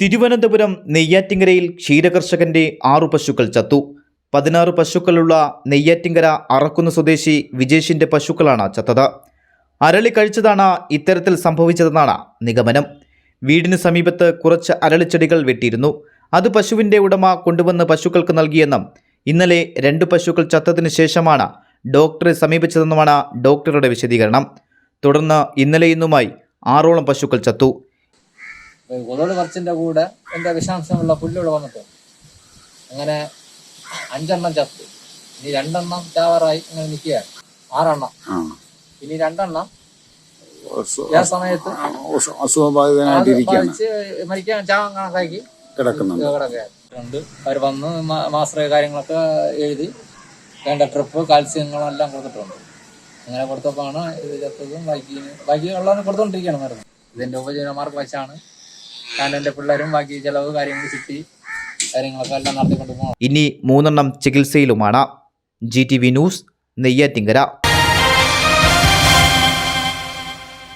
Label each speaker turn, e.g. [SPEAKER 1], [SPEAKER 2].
[SPEAKER 1] തിരുവനന്തപുരം നെയ്യാറ്റിങ്കരയിൽ ക്ഷീരകർഷകന്റെ ആറു പശുക്കൾ ചത്തു. പതിനാറ് പശുക്കളുള്ള നെയ്യാറ്റിങ്കര അറക്കുന്ന സ്വദേശി വിജേഷിന്റെ പശുക്കളാണ് ചത്തത്. അരളി കഴിച്ചതാണ് ഇത്തരത്തിൽ സംഭവിച്ചതെന്നാണ് നിഗമനം. വീടിന് സമീപത്ത് കുറച്ച് അരളിച്ചെടികൾ വെട്ടിയിരുന്നു. അത് പശുവിന്റെ ഉടമ കൊണ്ടുവന്ന് പശുക്കൾക്ക് നൽകിയെന്നും ഇന്നലെ രണ്ട് പശുക്കൾ ചത്തതിനു ശേഷമാണ് ഡോക്ടറെ സമീപിച്ചതെന്നുമാണ് ഡോക്ടറുടെ വിശദീകരണം. തുടർന്ന് ഇന്നലെ ഇന്നുമായി ആറോളം പശുക്കൾ ചത്തു.
[SPEAKER 2] കൊതോട് പറിച്ചിന്റെ കൂടെ എന്റെ വിഷാംശമുള്ള പുല്ലിവിടെ വന്നിട്ട് അങ്ങനെ അഞ്ചെണ്ണം ചത്തു. ഇനി രണ്ടെണ്ണം ചാവാറായി അങ്ങനെ നിൽക്കുകയാണ്. ആറെണ്ണം. ഇനി രണ്ടെണ്ണം ആ സമയത്ത് മരിക്കാൻ ചാവാൻ കണക്കാക്കി
[SPEAKER 3] കിടക്കുന്നുണ്ട്.
[SPEAKER 2] അവർ വന്ന് മാസ്റ്റർ കാര്യങ്ങളൊക്കെ എഴുതി വേണ്ട ട്രിപ്പ് കാൽസ്യങ്ങളും എല്ലാം കൊടുത്തിട്ടുണ്ട്. അങ്ങനെ കൊടുത്തപ്പോഴാണ് ഇത് ചത്തതും ബാക്കി ബാക്കി ഉള്ളവന് കൊടുത്തോണ്ടിരിക്കുകയാണ് മരുന്ന്. ഇതിന്റെ ഉപജീവനമാർഗ് വെച്ചാണ് ഞാൻ എന്റെ പിള്ളേരും ബാക്കി ചിലവ് കാര്യങ്ങൾ ചുറ്റി കാര്യങ്ങളൊക്കെ എല്ലാം നടത്തിക്കൊണ്ട് പോകണം
[SPEAKER 1] ഇനി മൂന്നെണ്ണം ചികിത്സയിലുമാണ്. G T V news Neyyattinkara.